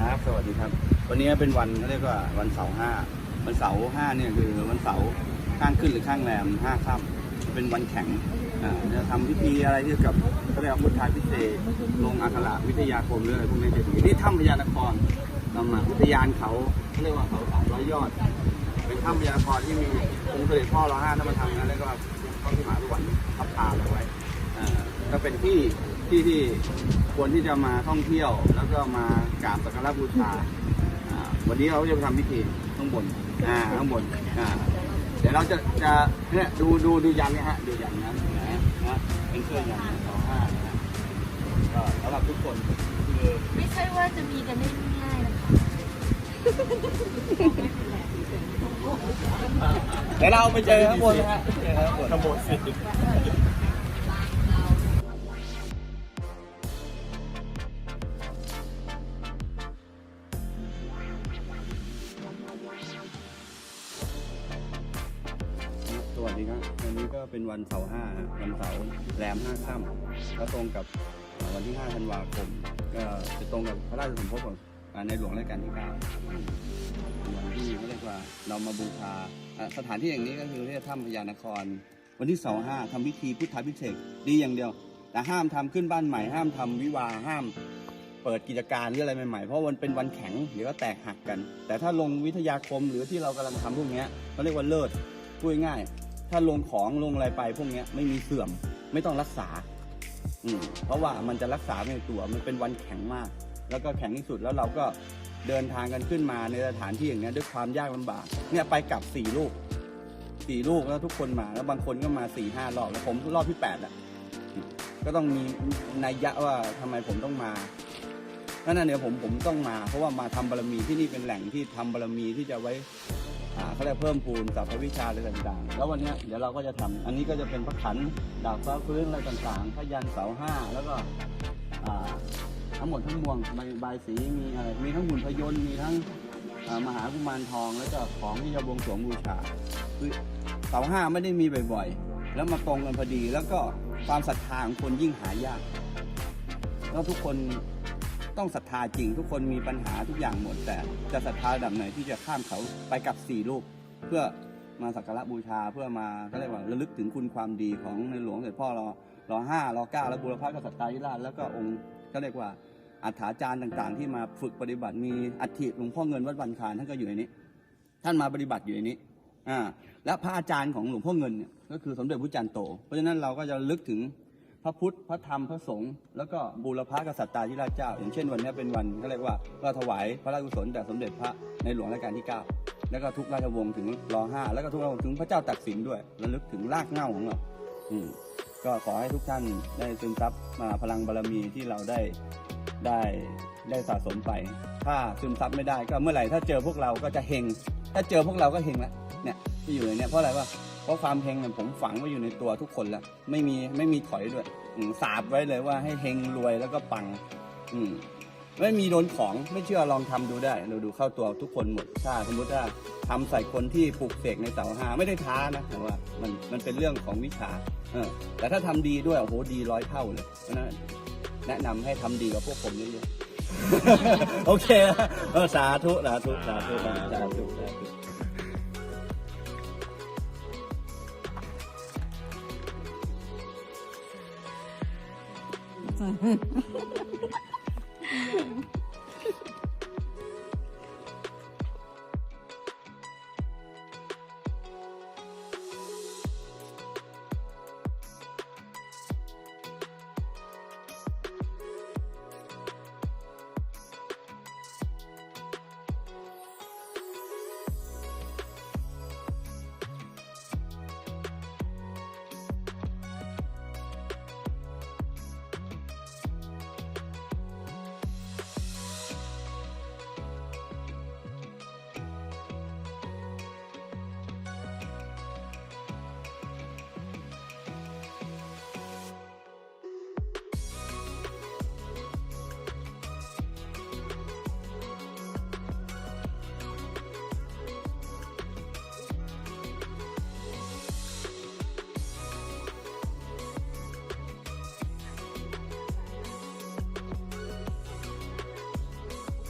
ครับ สวัสดีครับ วันนี้เป็นวันเขาเรียกว่าวันเสาร์ห้าวันเสาร์ห้าเนี่ยคือวันเสาร์ข้างขึ้นหรือข้างแรมห้าค่ำเป็นวันแข็งจะทำพิธีอะไรเกี่ยวกับเขาเรียกว่าพุทธาพิเศษกลงอัคระวิทยาคมหรืออะไรพวกนี้จะดีที่ถ้ำพญานครเรามาอุทยานเขาเขาเรียกว่าเขาสามร้อยยอด เป็นถ้ำพญานครที่มีองค์เสด็จพ่อรอห้าท่านมาทำงานแล้วก็พระพิมหาสวรรค์ทับตาเราไว้ก็เป็นที่ที่ที่ ควรที่จะมาท่องเที่ยวแล้วก็มากราบสักการะบูชาอ่าวันนี้เราจะไปทำพิธีข้างบนอ่าข้างบนอ่าเดี๋ยวเราจะจะเนี่ยดูดูดูยันเนี่ยฮะดูยันนะนะนะเป็นเครื่องยันสองห้านะฮะก็สำหรับทุกคนคือ ไม่ใช่ว่าจะมีกันได้ง่ายๆนะคะเดี๋ยวเราไปเจอข้างบนนะฮะเจอข้างบนข้างบน วัสดีครับวันนี้ก็เป็นวันเสาร์ห้าฮะวันเสาร์แรมห้าค่ำก็ตรงกับวันที่5ธันวาคม ก็จะตรงกับพระราชสมภพของอ่าในหลวงรัชกาลที่9วันที่เขาเรียกว่าเรามาบูชาสถานที่อย่างนี้ก็คือเรียกถ้ำพญานคร วันที่เสาร์ห้าทำพิธีพุทธพิเศษดีอย่างเดียว แต่ห้ามทำขึ้นบ้านใหม่ห้ามทำวิวาห้ามเปิดกิจการหรืออะไรใหม่ๆ เพราะมันเป็นวันแข็งเดี๋ยวก็แตกหักกัน แต่ถ้าลงวิทยาคมหรือที่เรากำลังทำพวกนี้เขาเรียกว่าเลิศพูดง่าย ถ้าลงของลงอะไรไปพวกเนี้ยไม่มีเสื่อมไม่ต้องรักษา อืมเพราะว่ามันจะรักษาในตัวมันเป็นวันแข็งมาก แล้วก็แข็งที่สุดแล้วเราก็เดินทางกันขึ้นมาในสถานที่อย่างเนี้ยด้วยความยากลำบาก เนี่ยไปกลับสี่ลูกสี่ลูกแล้วทุกคนมาแล้วบางคนก็มาสี่ห้ารอบแล้วผมรอบที่แปดแล้วก็ต้องมีนัยยะว่าทำไมผมต้องมานั่นน่ะเนี่ยผมผมต้องมา เพราะว่ามาทำบารมีที่นี่เป็นแหล่งที่ทำบารมีที่จะไว้ เขาเรียกเพิ่มพูนสัพพวิชาอะไรต่างๆ แล้ววันนี้เดี๋ยวเราก็จะทำอันนี้ก็จะเป็นพระขันดาบฟ้าฟื้นอะไรต่างๆพระยันเสาห้าแล้วก็ทั้งหมดทั้งมวลใบสีมีอะไรมีทั้งหุ่นพยนต์มีทั้งมหากุมารทองแล้วก็ของที่จะบวงสรวงบูชาคือเสาห้าไม่ได้มีบ่อยๆ แล้วมาตรงกันพอดี แล้วก็ความศรัทธาของคนยิ่งหายากแล้วทุกคน ต้องศรัทธาจริง ทุกคนมีปัญหาทุกอย่างหมด แต่จะศรัทธาดับไหนที่จะข้ามเขาไปกับสี่ลูก เพื่อมาสักการะบูชาเพื่อมาก็เรียกว่าระลึกถึงคุณความดีของในหลวงเสด็จพ่อรอรอห้ารอเก้าและบุรพากษัตริย์ตาธิราชแล้วก็องค์ก็เรียกว่าอัฐาจารย์ต่างๆ ที่มาฝึกปฏิบัติมีอัฐิหลวงพ่อเงินวัดบันคารท่านก็อยู่ในนี้ ท่านมาปฏิบัติอยู่ในนี้อ่าและพระอาจารย์ของหลวงพ่อเงินเนี่ยก็คือสมเด็จพระจันทร์โต เพราะฉะนั้นเราก็จะลึกถึง พระพุทธพระธรรมพระสงฆ์แล้วก็บูรพากษัตริย์ตาธิราชเจ้า อย่างเช่นวันนี้เป็นวันก็เรียกว่าก็ถวายพระราชกุศลแด่สมเด็จพระในหลวงรัชกาลที่ 9 แล้วก็ทุกราชวงศ์ถึงรอห้าแล้วก็ทุกราชวงศ์ถึงพระเจ้าตากสินด้วยระลึกถึงรากเหง้าของเราอืมก็ขอให้ทุกท่านได้ซึมซับมาพลังบารมีที่เราได้ได้ได้สะสมไป ถ้าซึมซับไม่ได้ก็เมื่อไหร่ถ้าเจอพวกเราก็จะเฮงถ้าเจอพวกเราก็เฮงแล้วเนี่ยที่อยู่ในเนี่ยเพราะอะไรวะ เพราะความเฮงเนี่ยผมฝังไว้อยู่ในตัวทุกคนแล้ว ไม่มีไม่มีถอยด้วยสาบไว้เลยว่าให้เฮงรวยแล้วก็ปัง อืมไม่มีโดนของไม่เชื่อลองทำดูได้ เราดูเข้าตัวทุกคนหมดถ้าสมมติว่าทำใส่คนที่ปลูกเสกในเสาหาไม่ได้ท้านะแต่ว่ามันมันเป็นเรื่องของวิชาเออแต่ถ้าทำดีด้วยโอ้โหดีร้อยเท่าเลยเพราะนั้นแนะนำให้ทำดีกับพวกผมเยอะๆโอเคนะสาธุสาธุสาธุสาธุ Awesome.